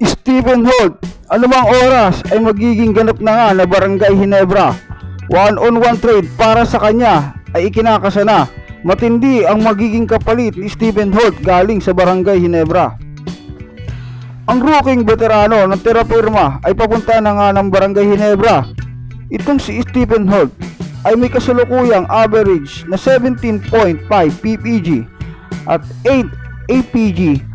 Stephen Holt, anumang oras ay magiging ganap na nga na Barangay Hinebra. One-on-one trade para sa kanya ay ikinakasa na. Matindi ang magiging kapalit ni Stephen Holt galing sa Barangay Hinebra. Ang rookie veterano ng terapirma ay papunta na nga ng Barangay Hinebra. Itong si Stephen Holt ay may kasalukuyang average na 17.5 PPG at 8 APG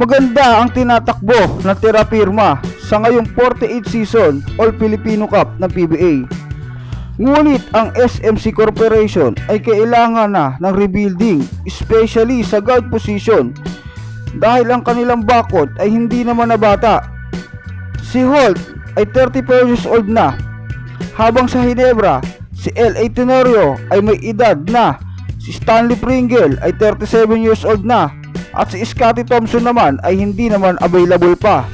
Maganda ang tinatakbo ng terapirma sa ngayong 48 season All Filipino Cup ng PBA. Ngunit ang SMC Corporation ay kailangan na ng rebuilding, especially sa guard position dahil ang kanilang bakod ay hindi naman na bata. Si Holt ay 34 years old na, habang sa Hinebra, si L.A. Tenorio ay may edad na, si Stanley Pringle ay 37 years old na, at si Scotty Thompson naman ay hindi naman available pa.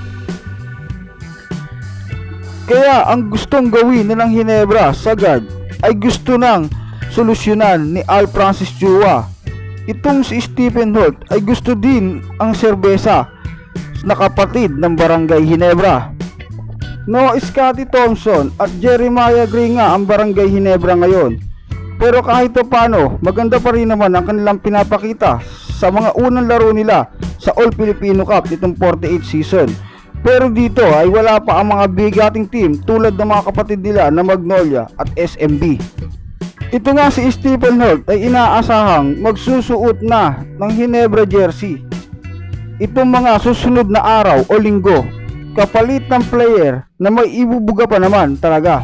Kaya ang gustong gawin na ng Hinebra sa guard ay gusto ng solusyonan ni Al Francis Chua. Itong si Stephen Holt ay gusto din ang serbesa na kapatid ng Barangay Hinebra. No, Scotty Thompson at Jeremiah Gray nga ang Barangay Hinebra ngayon. Pero kahit pa paano, maganda pa rin naman ang kanilang pinapakita sa mga unang laro nila sa All Filipino Cup nitong 48 season. Pero dito ay wala pa ang mga bigating team tulad ng mga kapatid nila na Magnolia at SMB. Ito nga si Stephen Holt ay inaasahang magsusuot na ng Hinebra jersey. Itong mga susunod na araw o linggo, kapalit ng player na may ibubuga pa naman talaga.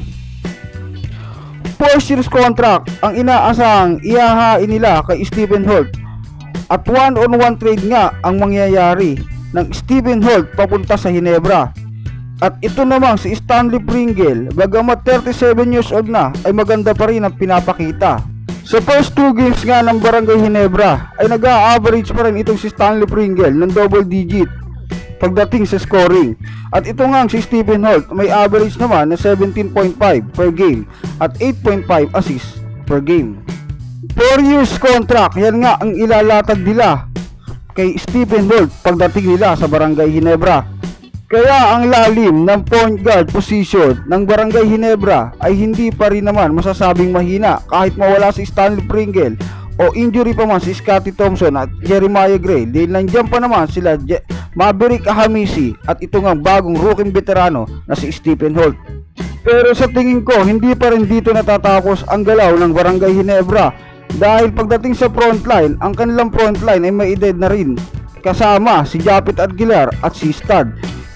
4 years contract ang inaasahang ihahain nila kay Stephen Holt at one-on-one trade nga ang mangyayari ng Stephen Holt papunta sa Hinebra. At ito namang si Stanley Pringle, bagamat 37 years old na, ay maganda pa rin ang pinapakita. Sa first two games nga ng Barangay Hinebra, ay nag-a-average pa rin itong si Stanley Pringle ng double digit pagdating sa scoring. At ito nga si Stephen Holt, may average naman na 17.5 per game at 8.5 assists per game. 4 years contract, yan nga ang ilalatag nila kay Stephen Holt pagdating nila sa Barangay Hinebra. Kaya ang lalim ng point guard position ng Barangay Hinebra ay hindi pa rin naman masasabing mahina kahit mawala si Stanley Pringle o injury pa man si Scotty Thompson at Jeremiah Gray dahil nandiyan pa naman sila Je- Maverick Ahamisi at ito nga bagong rookie veterano na si Stephen Holt. Pero sa tingin ko, hindi pa rin dito natatapos ang galaw ng Barangay Hinebra dahil pagdating sa frontline, ang kanilang frontline ay may edad na rin kasama si Japit Aguilar at si Stad.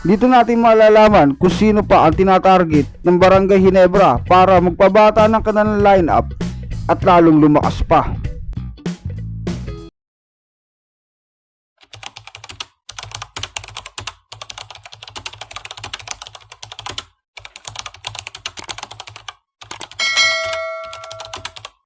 Dito natin malalaman kung sino pa ang tinatarget ng Barangay Hinebra para magpabata ng kanilang lineup at lalong lumakas pa.